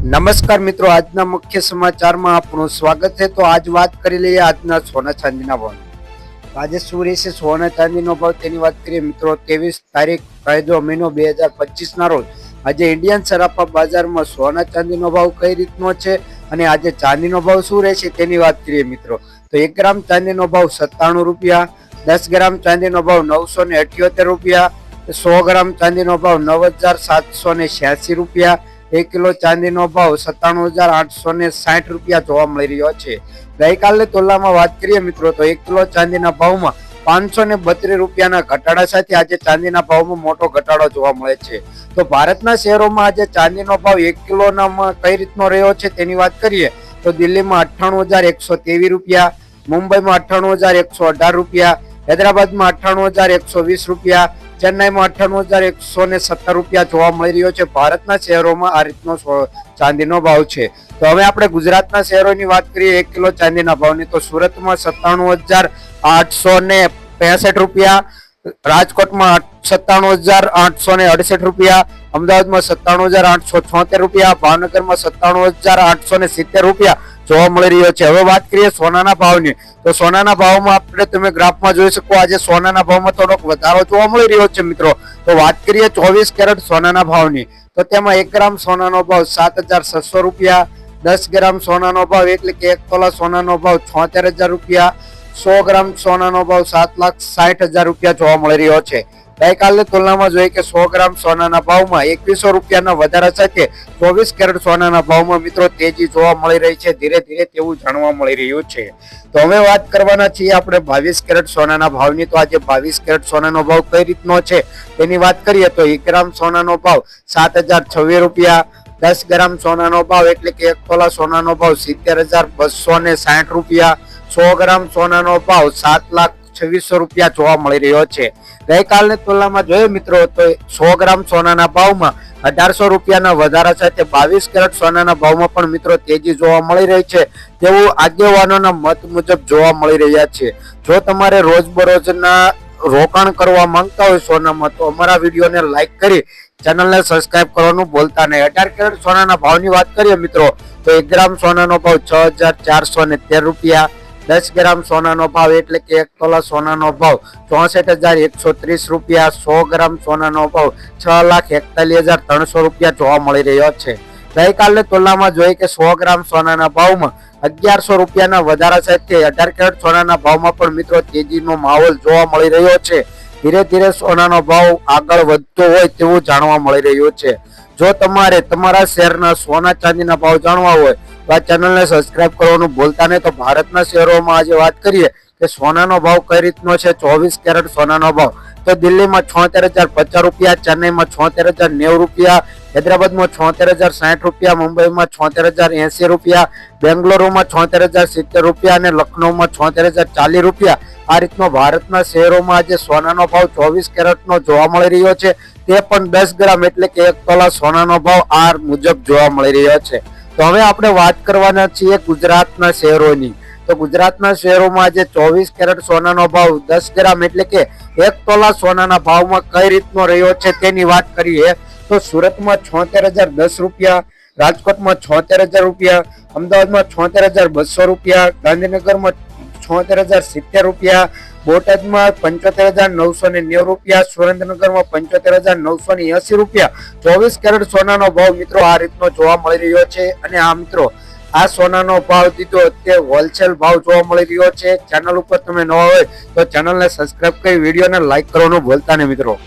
નમસ્કાર મિત્રો, આજના મુખ્ય સમાચારમાં આપનું સ્વાગત છે. તો આજ વાત કરી લઈએ આજના સોના ચાંદીના ભાવ આજે શું રહેશે સોના ચાંદીનો ભાવ? તેની વાત કરીએ મિત્રો, ત્રેવીસ તારીખ, કાયદો મહિનો બે હજાર પચીસના રોજ. આજે ઇન્ડિયન સરાફા બજારમાં સોના ચાંદીનો ભાવ કઈ રીતનો છે અને આજે ચાંદીનો ભાવ શું રહેશે તેની વાત કરીએ મિત્રો. તો એક ગ્રામ ચાંદીનો ભાવ સત્તાણું રૂપિયા, દસ ગ્રામ ચાંદીનો ભાવ નવસો ને અઠ્યોતેર રૂપિયા, સો ગ્રામ ચાંદીનો ભાવ નવ હજાર સાતસો ને છ્યાસી રૂપિયા એક કિલો ચાંદીનો ભાવ સત્તાણું હજાર આઠસો સાઠ રૂપિયા જોવા મળી રહ્યો છે. ગઈકાલે તોલામાં વાત કરીએ મિત્રો તો એક કિલો ચાંદીના ભાવમાં પાંચસો ને બત્રીસ રૂપિયાના ઘટાડા સાથે આજે ચાંદીના ભાવમાં મોટો ઘટાડો જોવા મળે છે. તો ભારતના શહેરોમાં આજે ચાંદીનો ભાવ એક કિલોના કઈ રીતનો રહ્યો છે તેની વાત કરીએ તો દિલ્હીમાં અઠ્ઠાણું હજાર એકસો તેવીસ રૂપિયા, મુંબઈમાં અઠ્ઠાણું હજાર એકસો અઢાર રૂપિયા, હૈદરાબાદમાં અઠ્ઠાણું હજાર એકસો વીસ રૂપિયા ચેન્નાઈમાં અઠ્ઠાણું હજાર એકસો ને સત્તર રૂપિયા જોવા મળી રહ્યો છે. ભારતના શહેરોમાં આ રીતનો ચાંદીનો ભાવ છે. તો હવે આપણે ગુજરાતના શહેરોની વાત કરીએ, એક કિલો ચાંદીના ભાવની. તો સુરતમાં સત્તાણું હજાર આઠસો ને રૂપિયા, રાજકોટમાં સત્તાણું હજાર આઠસો અડસઠ રૂપિયા અમદાવાદમાં સત્તાણું હજાર આઠસો છોતેર રૂપિયા, ભાવનગરમાં સત્તાણું હજાર આઠસો ને સિત્તેર રૂપિયા જોવા મળી રહ્યો છે. હવે વાત કરીએ સોનાના ભાવની. તો સોનાના ભાવમાં આપણે તમે ગ્રાફમાં જોઈ શકો, આજે સોનાના ભાવમાં થોડોક વધારો જોવા મળી રહ્યો છે મિત્રો. તો વાત કરીએ ચોવીસ કેરેટ સોનાના ભાવની. તો તેમાં એક ગ્રામ સોનાનો ભાવ સાત હજાર છસો રૂપિયા, દસ ગ્રામ સોનાનો ભાવ એટલે કે એક તોલા સોનાનો ભાવ છોતેર હજાર રૂપિયા, સો ગ્રામ સોનાનો ભાવ સાત લાખ સાઠ હજાર રૂપિયા જોવા મળી રહ્યો છે. ગઈકાલની તુલનામાં જોઈએ કે સો ગ્રામ સોનાના ભાવમાં એકવીસો રૂપિયાના વધારા સાથે ચોવીસ કેરેટ સોનાના ભાવમાં મિત્રો તેજી જોવા મળી રહી છે. ધીરે ધીરે તેવું જાણવા મળી રહ્યું છે. તો હવે વાત કરવાના છીએ આપણે બાવીસ કેરેટ સોનાના ભાવની. તો આજે બાવીસ કેરેટ સોનાનો ભાવ કઈ રીતનો છે? તેની વાત કરીએ તો એક ગ્રામ સોનાનો ભાવ સાત હજાર છવ્વીસ રૂપિયા, દસ ગ્રામ સોનાનો ભાવ એટલે કે એક તોલા સોનાનો ભાવ સિત્તેર હજાર બસો સાઠ રૂપિયા, સો ગ્રામ સોનાનો ભાવ સાત લાખ છવ્વીસો રૂપિયા જોવા મળી રહ્યો છે. ગઈકાલની તુલનામાં જોઈએ મિત્રો તો સો ગ્રામ સોનાના ભાવમાં અઢારસો રૂપિયાના વધારા સાથે બાવીસ કેરેટ સોનાના ભાવમાં પણ મિત્રો તેજી જોવા મળી રહી છે. તેવું આગેવાનોના મત મુજબ જોવા મળી રહ્યા છે. જો તમારે રોજબરોજના રોકાણ કરવા માંગતા હોય સોનામાં, તો અમારા વિડીયોને લાઇક કરી ચેનલને સબસ્ક્રાઇબ કરવાનું ભૂલતા નહીં. અઢાર કેરેટ સોનાના ભાવની વાત કરીએ મિત્રો, તો એક ગ્રામ સોનાનો ભાવ છ હજાર ચારસો તેર રૂપિયા દસ ગ્રામ સોનાનો ભાવ એટલે કે એક તોલા સોનાનો ભાવ ચોસઠ હજાર એકસો ત્રીસ રૂપિયા, સો ગ્રામ સોનાનો ભાવ છ લાખ એકતાલીસ હજાર ત્રણસો રૂપિયા જોવા મળી રહ્યો છે. ગઈકાલની તુલનામાં જોઈએ કે સો ગ્રામ સોનાના ભાવમાં અગિયારસો રૂપિયાના વધારા સાથે અઢાર કેરેટ સોનાના ભાવમાં પણ મિત્રો તેજીનો માહોલ જોવા મળી રહ્યો છે. ધીરે ધીરે સોનાનો ભાવ આગળ વધતો હોય તેવું જાણવા મળી રહ્યું છે. જો તમારે તમારા શહેરના સોના ચાંદીના ભાવ જાણવા હોય, તો આ ચેનલને સબસ્ક્રાઇબ કરવાનું ભૂલતા નહીં. તો ભારતના શહેરોમાં આજે વાત કરીએ કે સોનાનો ભાવ કઈ રીતનો છે? ચોવીસ કેરેટ સોનાનો ભાવ. તો દિલ્હીમાં છોતેર હજાર પચાસ રૂપિયા, ચેન્નાઈમાં છોતેર હજાર નેવું રૂપિયા, હૈદરાબાદમાં છોતેર હજાર સાઠ રૂપિયા, મુંબઈમાં છોતેર હજાર એસી રૂપિયા, બેંગ્લોરમાં છોતેર હજાર સિત્તેર રૂપિયા અને લખનૌમાં છોતેર હજાર ચાલીસ રૂપિયા. આ રીતનો ભારતના શહેરોમાં આજે સોનાનો ભાવ ચોવીસ કેરેટનો જોવા મળી રહ્યો છે. તે પણ દસ ગ્રામ એટલે કે એક તોલા સોનાનો ભાવ આ મુજબ જોવા મળી રહ્યો છે. તો હવે આપણે વાત કરવાના છીએ ગુજરાતના શહેરોની. તો ગુજરાતના શહેરોમાં આજે ચોવીસ કેરેટ સોનાનો ભાવ દસ ગ્રામ એટલે કે એક તોલા સોનાના ભાવમાં કઈ રીતનો રહ્યો છે તેની વાત કરીએ તો સુરતમાં છોતેર હજાર દસ રૂપિયા, રાજકોટમાં છોતેર હજાર રૂપિયા, અમદાવાદમાં છોતેર હજાર બસો રૂપિયા, ગાંધીનગરમાં છોતેર હજાર સિત્તેર રૂપિયા, બોટાદમાં પંચોતેર હજાર નવસો ને નેવું રૂપિયા, સુરેન્દ્રનગરમાં પંચોતેર હજાર નવસો ને એસી રૂપિયા. ચોવીસ કેરેટ સોનાનો ભાવ મિત્રો આ રીતનો જોવા મળી રહ્યો છે. અને આ મિત્રો, આ સોનાનો ભાવ દીધો તે હોલસેલ ભાવ જોવા મળી રહ્યો છે. ચેનલ ઉપર તમે ન હોય તો ચેનલને સબસ્ક્રાઇબ કરી, વિડીયોને લાઈક કરવાનું ભૂલતા નહીં મિત્રો.